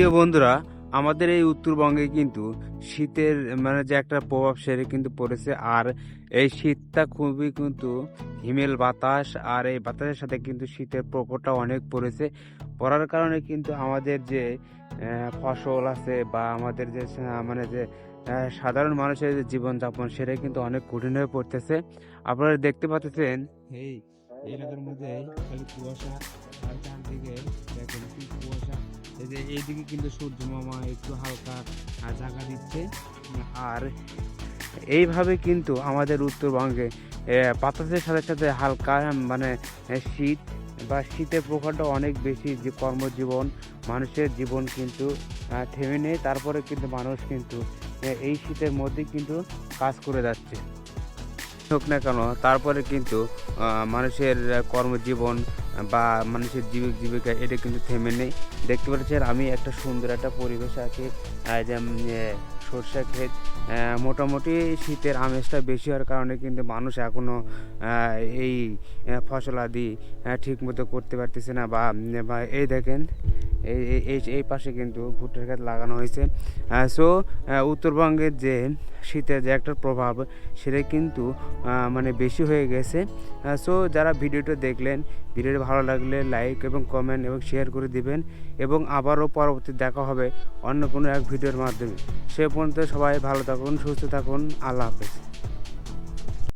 প্রিয় বন্ধুরা, আমাদের এই উত্তরবঙ্গে কিন্তু শীতের মানে যে একটা প্রভাব সেটা কিন্তু পড়েছে। আর এই শীতটা খুবই কিন্তু হিমেল বাতাস, আর এই বাতাসের সাথে কিন্তু শীতের প্রকোপটা অনেক পড়েছে। পড়ার কারণে কিন্তু আমাদের যে ফসল আছে বা আমাদের যে মানে যে সাধারণ মানুষের যে জীবনযাপন সেটা কিন্তু অনেক কঠিন হয়ে পড়তেছে। আপনারা দেখতে পাচ্ছেন, এই এলাকার মধ্যে খালি কুয়াশা, আর চারদিকে দেখেন কি কুয়াশা। এই যে এইদিকে কিন্তু সূর্য মামা একটু হালকা জায়গা দিচ্ছে। আর এইভাবে কিন্তু আমাদের উত্তরবঙ্গে বাতাসের সাথে সাথে হালকা মানে শীত বা শীতের প্রকারটা অনেক বেশি যে কর্মজীবন, মানুষের জীবন কিন্তু থেমে নেই। তারপরে কিন্তু মানুষ কিন্তু এই শীতের মধ্যে কিন্তু কাজ করে যাচ্ছে। হোক না কেন, তারপরে কিন্তু মানুষের কর্মজীবন বা মানুষের জীবিক জীবিকা এটা কিন্তু থেমে নেই। দেখতে পাচ্ছেন, আমি একটা সুন্দর একটা পরিবেশ আছে। সর্ষে ক্ষেত মোটামুটি শীতের আমেজটা বেশি হওয়ার কারণে কিন্তু মানুষ এখনও এই ফসলাদি ঠিক মতো করতে পারতেছে না বা, এই দেখেন এই এই- পাশে কিন্তু ভুট্টার ক্ষেত লাগানো হয়েছে। সো উত্তরবঙ্গের যে শীতের যে একটা প্রভাব, সেটা কিন্তু মানে বেশি হয়ে গেছে। সো যারা ভিডিওটা দেখলেন, ভিডিওটা ভালো লাগলে লাইক এবং কমেন্ট এবং শেয়ার করে দিবেন এবং আবারও পরবর্তী দেখা হবে অন্য কোনো এক ভিডিওর মাধ্যমে। সে পর্যন্ত সবাই ভালো থাকুন, সুস্থ থাকুন, আল্লাহ হাফেজ।